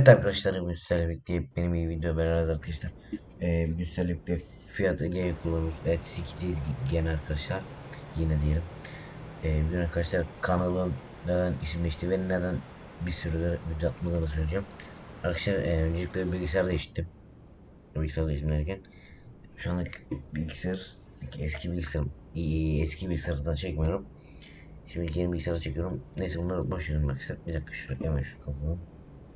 Evet arkadaşlar sizlerle birlikte benim iyi video beraberiz arkadaşlar. Ee, sizlerle birlikte Fiat Egea kullanıyoruz. Evet 2 değil gene arkadaşlar. Yine diyelim. Ee, bugün arkadaşlar kanalın neden isim değişti ve neden bir süredir video atmadığını söyleyeceğim. Arkadaşlar e, öncelikle bilgisayar değiştirdim. Bilgisayar değiştirdim derken şu anlık bilgisayar eski bilgisayar eski bilgisayardan çekmiyorum. Şimdi yeni bilgisayarda çekiyorum. Neyse bunları boş verin arkadaşlar. Bir dakika şöyle hemen şu kapatalım.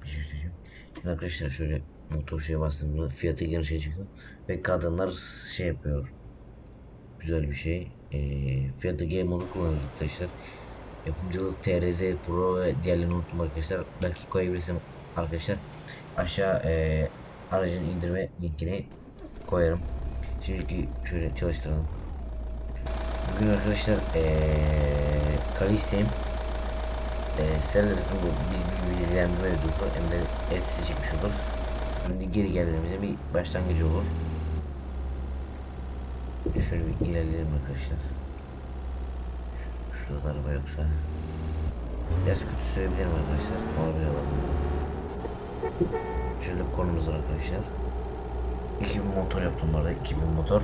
Şimdi arkadaşlar şöyle motor şeye bastığımda fiyatı geri şey çıkıyor. Ve kadınlar şey yapıyor. Güzel bir şey. E, fiyatı G modu kullanıyoruz arkadaşlar. Yapımcılık TRZ Pro ve diğerlerini unuttum arkadaşlar. Belki koyabilirsem arkadaşlar. Aşağı e, aracın indirme linkini koyarım. Şimdi şöyle çalıştıralım. Bugün arkadaşlar ee, Kaliste'yim. Ee, sizlerle zaten bu bilgilendirme videosu hem de etkisi çekmiş olur. Şimdi geri geldiğimizde bir başlangıcı olur. Şöyle bir ilerleyelim arkadaşlar. Şu- Şurada araba yoksa. Biraz kötü söyleyebilirim arkadaşlar. Olabilir alalım. Şöyle konumuz var arkadaşlar. 2000 motor yaptım bu arada 2000 motor.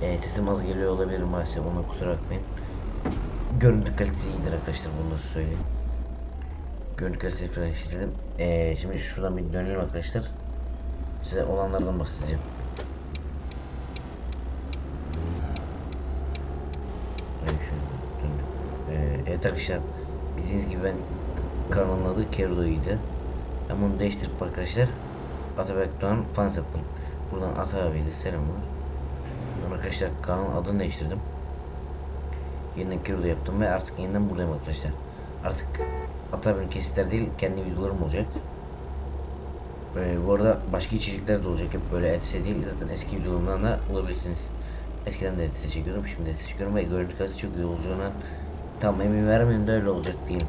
E, sesim az geliyor olabilir maalesef ona kusura bakmayın. Görüntü kalitesi iyidir arkadaşlar bunu da söyleyeyim. Görüntü kalitesi falan işledim. E, şimdi şuradan bir dönelim arkadaşlar. Size olanlardan bahsedeceğim. Evet, şöyle döndüm. E, evet arkadaşlar bildiğiniz gibi ben kanalın adı Kerdo'ydu. Ben bunu değiştirip arkadaşlar Atabek Doğan fans yaptım. Buradan Ata abiye de selamlar. Buradan arkadaşlar kanalın adını değiştirdim. Yeniden Kiro'da yaptım ve artık yeniden buradayım arkadaşlar. Artık Ata abinin kesitler değil kendi videolarım olacak. Ee, bu arada başka içerikler de olacak hep böyle ETS değil zaten eski videolarımdan da bulabilirsiniz. Eskiden de ETS çekiyordum şimdi ETS çekiyorum ve görüntü kalitesi çok iyi olacağına tam emin vermeyeyim de öyle olacak diyeyim.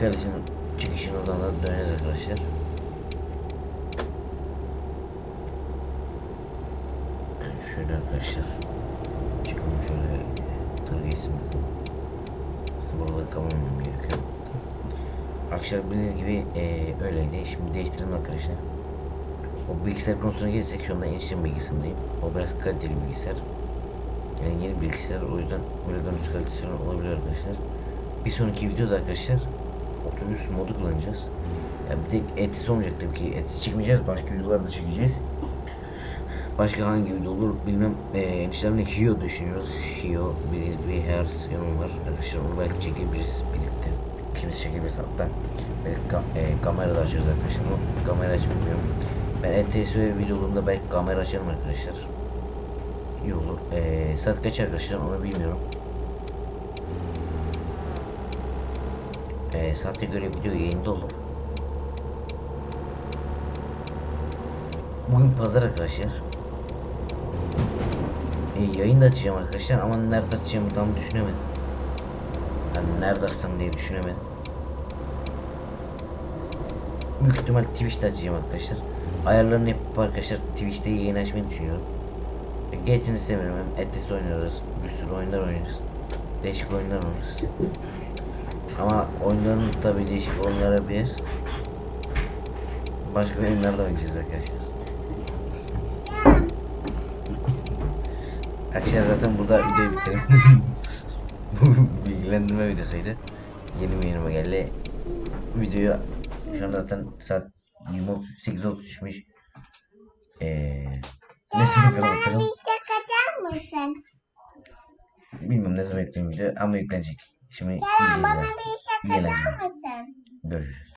Kalesinin çıkışını oradan da döneceğiz arkadaşlar. Şöyle arkadaşlar Arkadaşlar bildiğiniz gibi eee öyleydi. Şimdi değiştirelim arkadaşlar. O bilgisayar konusuna gelirsek şu anda eniştem bilgisindeyim. O biraz kaliteli bilgisayar. Yani yeni bilgisayar o yüzden böyle görüntü kalitesi olabilir arkadaşlar. Bir sonraki videoda arkadaşlar Optimus modu kullanacağız. Yani bir tek etis olmayacak tabii ki. Etis çekmeyeceğiz. Başka videolarda çekeceğiz. Başka hangi video olur bilmem. Ee, eniştemle Hio düşünüyoruz. Hio bildiğiniz bir her yanım var. Arkadaşlar onu belki çekebiliriz birlikte. Kimisi çekebiliriz hatta. Belki ka e, kamera da açarız arkadaşlar. Ama kamera açıp bilmiyorum. Ben ETS ve videolarımda belki kamera açarım arkadaşlar. İyi olur. Ee, saat kaç arkadaşlar onu bilmiyorum. Ee, saate göre video yayında olur. Bugün pazar arkadaşlar. Ee, yayın da açacağım arkadaşlar ama nerede açacağımı tam düşünemedim. Yani nerede açsam diye düşünemedim. Büyük ihtimal Twitch'te açacağım arkadaşlar. Ayarlarını yapıp arkadaşlar Twitch'te yayın açmayı düşünüyorum. Geçsin istemiyorum. Hem Etis oynuyoruz. Bir sürü oyunlar oynarız. Değişik oyunlar oynarız. Ama oyunların tabi değişik oyunlar bir. Başka oyunlar da oynayacağız arkadaşlar. Arkadaşlar zaten burada videoyu bitirelim. Bilgilendirme videosuydu. Yeni bir yerime geldi. Videoyu şu an zaten saat 28.33'müş. Eee bakalım Bana bakalım. bir şakacak mısın? Bilmiyorum ne zaman yükleyeyim video ama yüklenecek. Şimdi Sen bana bir eğlenceler. şakacak mısın? Görüşürüz.